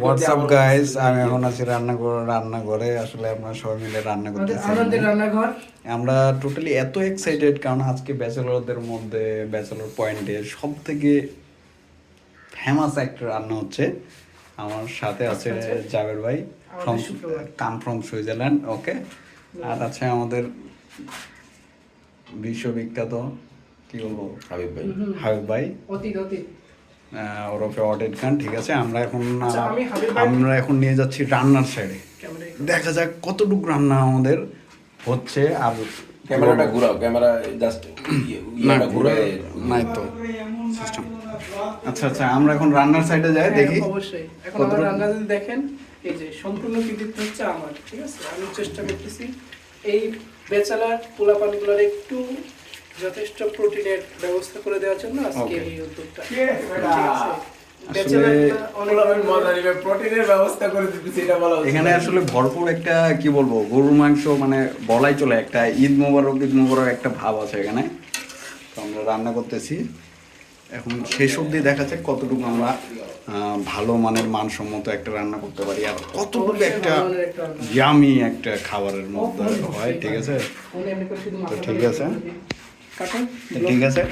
WhatsApp guys আমি এখন আছি রান্নাঘর রান্নাঘরে। আসলে আমরা সবাই মিলে রান্না করতেছি রান্নাঘর? আমরা টোটালি এত এক্সাইটেড কারণ আজকে ব্যাচেলরদের মধ্যে ব্যাচেলর পয়েন্টে সব থেকে ফেমাস একটা রান্না হচ্ছে। আমার সাথে আছে আচ্ছা। জাবের ভাই শুক্রবার। কাম ফ্রম সুইজারল্যান্ড ওকে আর আছে আমাদের বিশ্ববিখ্যাত কি বলব? হাবিব ভাই। হাবিব ভাই। অতীত অতীত। আহ, ওরফে অটেড খান ঠিক আছে? আমরা এখন আচ্ছা, আমরা এখন নিয়ে যাচ্ছি রান্নার সাইডে দেখা যাক কতটুকু রান্না আমাদের হচ্ছে আর ক্যামেরাটা ঘুরাও ক্যামেরা জাস্ট না ঘুরে নাই তো সিস্টেম আচ্ছা আচ্ছা আমরা এখন রান্নার সাইডে যাই হ্যাঁ, দেখি অবশ্যই। এখন আমার রান্না যদি দেখেন এই যে সম্পূর্ণ কৃতিত্ব হচ্ছে আমার ঠিক আছে? আমি চেষ্টা করতেছি এই বেচালার পোলাপানগুলোর একটু যথেষ্ট প্রোটিনের ব্যবস্থা করে দেওয়ার জন্য আজকে এই উদ্যোগটা। এখানে আসলে ভরপুর একটা কি বলব গরুর মাংস মানে বলাই চলে একটা ঈদ মোবারক ঈদ মোবারক একটা ভাব আছে এখানে। তো আমরা রান্না করতেছি। এখন শেষ অবধি দেখা যাক কতটুকু আমরা ভালো মানের মানসম্মত একটা রান্না করতে পারি আর কতটুকু একটা ইয়ামি একটা খাবারের মধ্যে হয় ঠিক আছে? তো ঠিক আছে। কাটুন ঠিক আছে।